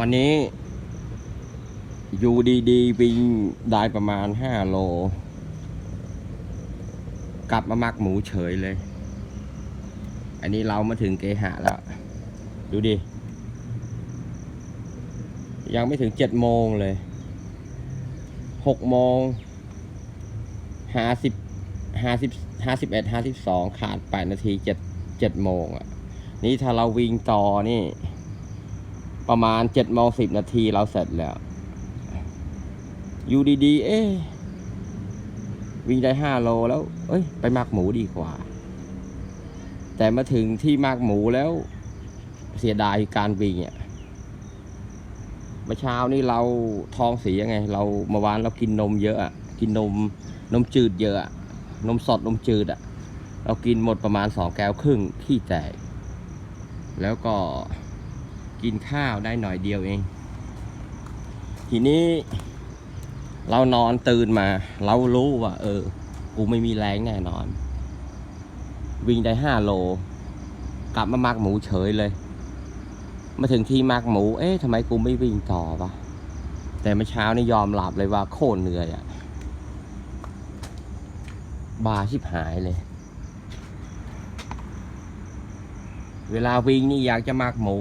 วันนี้อยู่ดีๆวิ่งได้ประมาณห้าโล กลับมามักหมูเฉยเลย อันนี้เรามาถึงเกหะแล้ว ดูดิ ยังไม่ถึงเจ็ดโมงเลยหกโมงห้าสิบห้าสิบห้าสิบเอ็ดห้าสิบสองขาดแปดนาทีเจ็ดเจ็ดโมงอะ นี่ถ้าเราวิ่งต่อนี่ ประมาณเจ็ดโมงสิบนาทีเราเสร็จแล้ว อยู่ดีๆ เอ๊วิ่งได้ห้าโลแล้ว เอ้ย ไปมักหมูดีกว่า แต่มาถึงที่มักหมูแล้ว เสียดายการวิ่งอะเมื่อเช้านี่เราท้องเสียไง เราเมื่อวานเรากินนมเยอะกินนมนมจืดเยอะอะนมสดนมจืดอะเรากินหมดประมาณสองแก้วครึ่งขี้แตกแล้วก็ กินข้าวได้หน่อยเดียวเอง ทีนี้เรานอนตื่นมา เรารู้ว่า เออ กูไม่มีแรงแน่นอน วิ่งได้ห้าโล กลับมามักหมูเฉยเลย มาถึงที่มักหมู เอ๊ะทำไมกูไม่วิ่งต่อวะแต่เมื่อเช้านี่ยอมหลับเลยว่าโคตรเหนื่อยอะบาชิบหายเลย เวลาวิ่งนี่อยากจะมักหมู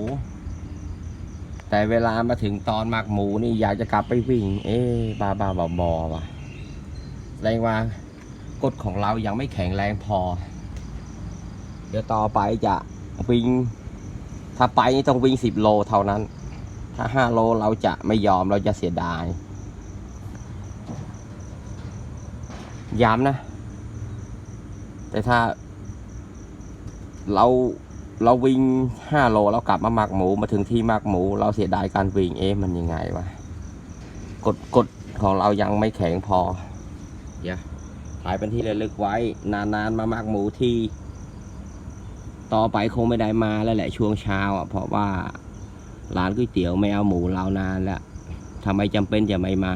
แต่เวลามาถึงตอนมักหมูนี่อยากจะกลับไปวิ่ง เอ๊ะบาบาบอบอวะแสดงว่ากฎของเรายังไม่แข็งแรงพอ เดี๋ยวต่อไปจะวิ่ง ถ้าไปนี่ต้องวิ่งสิบโลเท่านั้น ถ้าห้าโลเราจะไม่ยอมเราจะเสียดายย้ำนะ แต่ถ้าเรา เราวิ่งห้าโลแล้วกลับมาหมักหมูมาถึงที่หมักหมู เราเสียดายการวิ่งเอ๊ะมันยังไงวะกฎกฎของเรายังไม่แข็งพอเดี๋ยวถ่ายเป็นที่ระลึกไว้ นานๆมาหมักหมูที่ ต่อไปคงไม่ได้มาแล้วแหละช่วงเช้าอะเพราะว่าร้านก๋วยเตี๋ยวไม่เอาหมูเรานานแล้วทำไมจำเป็นจะไม่มา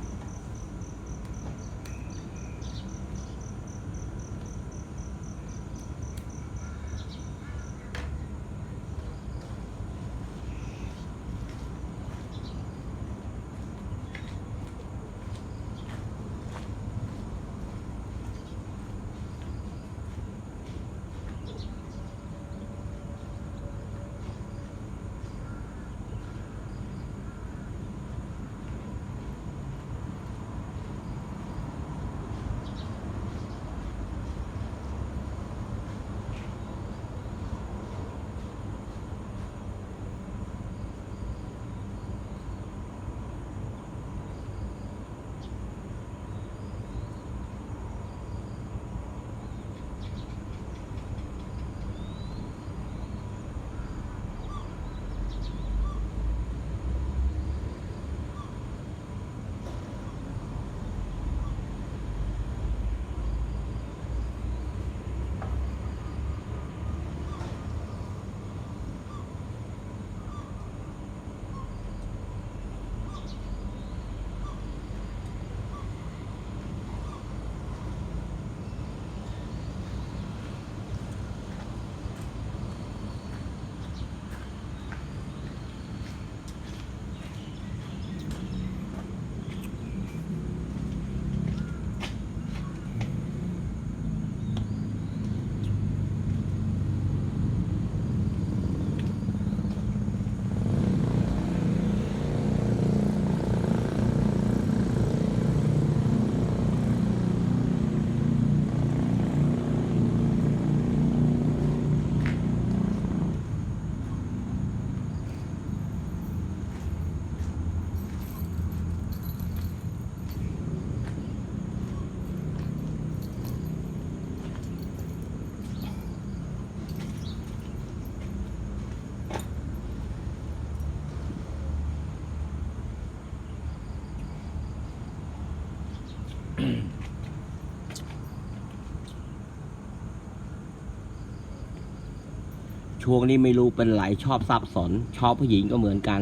ช่วงนี้ไม่รู้เป็นไรชอบสับสน ชอบผู้หญิงก็เหมือนกัน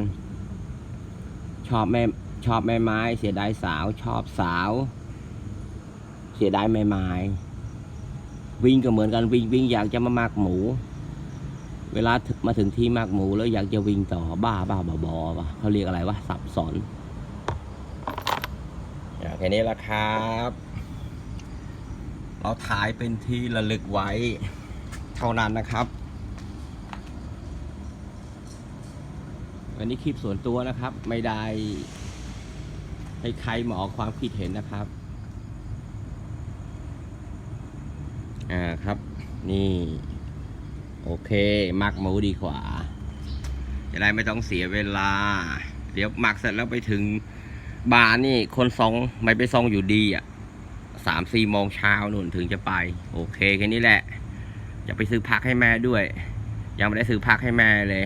ชอบแม่ชอบแม่ไม้ เสียดายสาว ชอบสาว เสียดายแม่ไม้ วิ่งก็เหมือนกันวิ่งวิ่งอยากจะมามากหมู เวลามาถึงที่มากหมูแล้วอยากจะวิ่งต่อบ้าบ้าบอบอปะเขาเรียกอะไรวะสับสนอย่างแค่นี้ละครับ เราถ่ายเป็นที่ระลึกไว้ เท่านั้นนะครับ วันนี้คลิปส่วนตัวนะครับ ไม่ได้ให้ใครมาออกความคิดเห็นนะครับ อ่าครับ นี่ โอเคหมักหมูดีกว่าจะได้ไม่ต้องเสียเวลา เดี๋ยวหมักเสร็จแล้วไปถึงบาร์นี่คนซองไม่ไปซองอยู่ดีอะสามสี่โมงเช้านุ่นถึงจะไป โอเคแค่นี้แหละ จะไปซื้อพักให้แม่ด้วย ยังไม่ได้ซื้อพักให้แม่เลย